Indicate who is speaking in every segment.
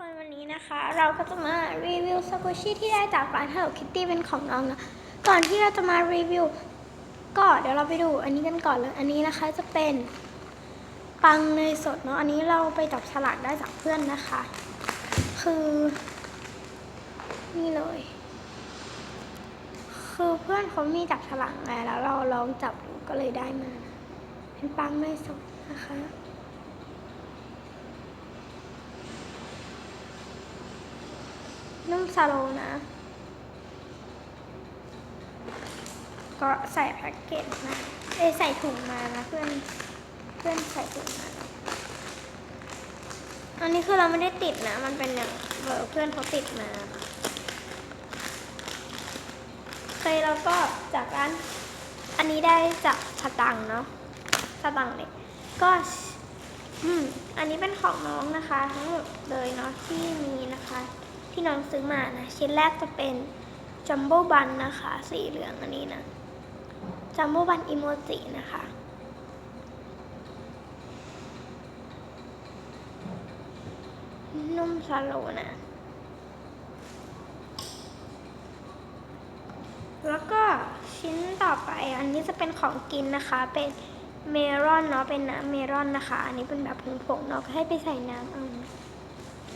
Speaker 1: คนวันนี้นะคะ เราก็จะมารีวิวสกูชี่ที่ได้จากร้าน Hello Kitty เป็นของน้องนะก่อนที่เราจะมารีวิวก็เดี๋ยวเราไปดูอันนี้กันก่อนเลยอันนี้นะคะจะเป็นปังเนยสดเนาะอันนี้เราไปจับฉลากได้จากเพื่อนนะคะ คือ นี่เลย คือเพื่อนเขามีจับฉลากไงแล้วเราลองจับดูก็เลยได้มา เป็นปังเนยสดนะคะ นุ่มซาโลนะ ก็ใส่แพ็กเกจมา เอยใส่ถุงมานะเพื่อน เพื่อนใส่ถุงมานะอันนี้คือเราไม่ได้ติดนะ มันเป็นอย่างเออเพื่อนเขาติดมาเคยเราก็จากร้าน อันนี้ได้จากสตังเนาะสตังค์เลยก็ อืม อันนี้เป็นของน้องนะคะ ทั้งหมดเลยเนาะที่มีนะคะ ที่น้องซื้อมานะ ชิ้นแรกจะเป็นจัมโบ้บันนะคะ สีเหลืองอันนี้นะจัมโบ้บันอิโมจินะคะนุ่มซาโลนะ แล้วก็ชิ้นต่อไปอันนี้จะเป็นของกินนะคะ เป็นเมลอนเนาะ เป็นน้ำเมลอนนะคะ อันนี้เป็นแบบผงๆเนาะก็ให้ไปใส่น้ำเอานะ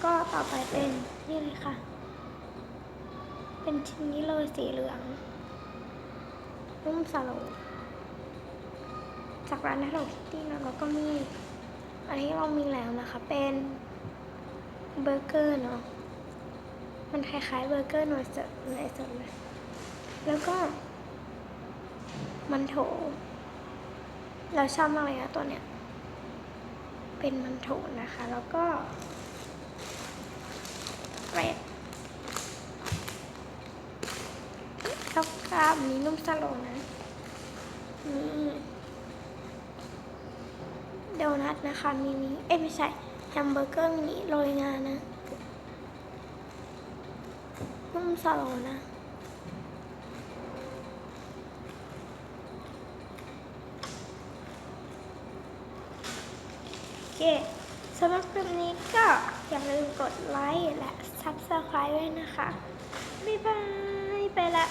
Speaker 1: ก็ต่อไปเป็นนี่เลยค่ะ เป็นชิ้นนี้เลยสีเหลืองนุ่มสโลจากร้าน Hello Kitty นะแล้วก็มี อันนี้เรามีแล้วนะคะ เป็นเบอร์เกอร์เนาะ มันคล้ายๆเบอร์เกอร์หน่อยสดหน่อยสดเลย แล้วก็ มันโถ เราชอบมากเลยนะตัวเนี้ย เป็นมันโถนะคะ แล้วก็ เรดแล้วก็อันนี้นุ่มสโลนะนี่โดนัทนะคะมินิเอ้ยไม่ใช่แฮมเบอร์เกอร์มินิโรยงานะนุ่มสโลนะโอเคำหรับคลิปนี้ก็อย่าลืมกดไลค์และ Subscribe ด้วยนะคะ บ๊ายบาย ไปละ